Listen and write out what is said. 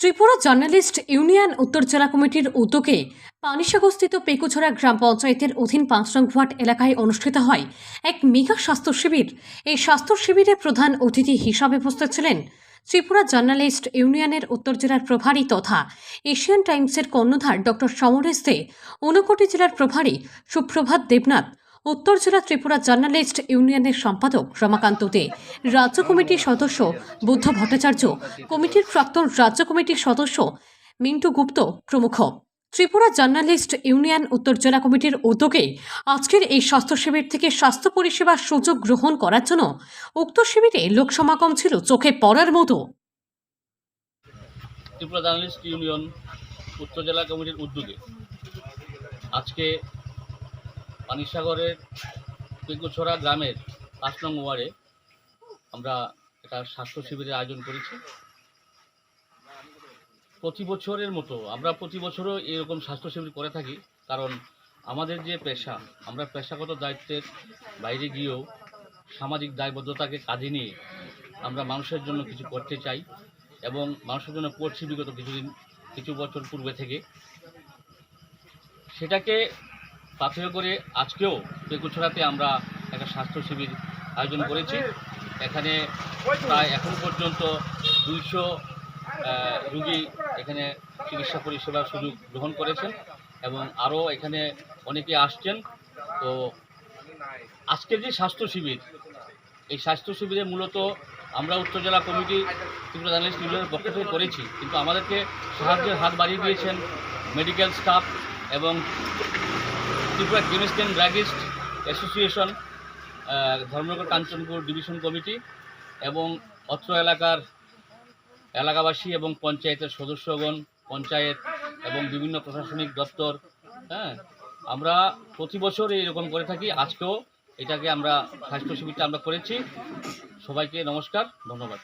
Tripura journalist union উত্তর জেলা কমিটির উদ্যোগে পানিসাগরস্থিত পেকুছড়া গ্রাম পঞ্চায়েতের অধীন পাঁচ নং ওয়ার্ড এলাকায় অনুষ্ঠিত হয় এক মেগা স্বাস্থ্য শিবির। এই স্বাস্থ্য শিবিরে প্রধান অতিথি হিসাবে উপস্থিত ছিলেন ত্রিপুরা জার্নালিস্ট ইউনিয়নের উত্তর জেলার প্রভারী তথা এশিয়ান টাইমসের কর্ণধার ডক্টর সমরেশ দে, ঊনকোটি জেলার প্রভারী সুপ্রভাত দেবনাথ উত্তর জেলা ত্রিপুরা জার্নালিস্ট ইউনিয়নের সম্পাদক রমাকান্ত দে, রাজ্য কমিটির সদস্য বুদ্ধ ভট্টাচার্য, কমিটির প্রাক্তন রাজ্য কমিটির সদস্য মিন্টু গুপ্ত প্রমুখ। ত্রিপুরা জার্নালিস্ট ইউনিয়ন উত্তর জেলা কমিটির উদ্যোগে আজকের এই স্বাস্থ্য শিবির থেকে স্বাস্থ্য পরিষেবার সুযোগ গ্রহণ করার জন্য উক্ত শিবিরে লোক সমাগম ছিল চোখে পড়ার মতো। ত্রিপুরা জার্নালিস্ট ইউনিয়ন উত্তর জেলা কমিটির উদ্যোগে আজকে পানিসাগরের পেগুছড়া গ্রামের পাঁচ নং ওয়ার্ডে আমরা একটা স্বাস্থ্য শিবিরের আয়োজন করেছি। প্রতি বছরের মতো, আমরা প্রতি বছরও এরকম স্বাস্থ্য শিবির করে থাকি, কারণ আমাদের যে পেশা, আমরা পেশাগত দায়িত্বের বাইরে গিয়েও সামাজিক দায়বদ্ধতাকে কাজে নিয়ে আমরা মানুষের জন্য কিছু করতে চাই এবং মানুষের জন্য করছি বিগত কিছুদিন, কিছু বছর পূর্বে থেকে। সেটাকে পাথেয় করে আজকেও বেগুছড়াতে আমরা একটা স্বাস্থ্য শিবির আয়োজন করেছি। এখানে প্রায় এখন পর্যন্ত দুইশো রুগী এখানে চিকিৎসা পরিষেবার সুযোগ গ্রহণ করেছেন এবং আরও এখানে অনেকে আসছেন। তো আজকের যে স্বাস্থ্য শিবির, এই স্বাস্থ্য শিবিরে মূলত আমরা উত্তর জেলা কমিটি, ত্রিপুরা জার্নালিস্ট ইউনিয়নের পক্ষ থেকে করেছি। কিন্তু আমাদেরকে সাহায্যের হাত বাড়িয়ে দিয়েছেন মেডিকেল স্টাফ এবং Tripura chemist and druggist association Dharmanagar Kanchanpur division committee এবং অত্র এলাকার এলাকাবাসী এবং পঞ্চায়েতের সদস্যগণ, পঞ্চায়েত এবং বিভিন্ন প্রশাসনিক দপ্তর হ্যাঁ আমরা প্রতি বছর এরকম করে থাকি। আজকেও এটাকে আমরা স্বাস্থ্য শিবিরটা আমরা করেছি। সবাইকে নমস্কার, ধন্যবাদ।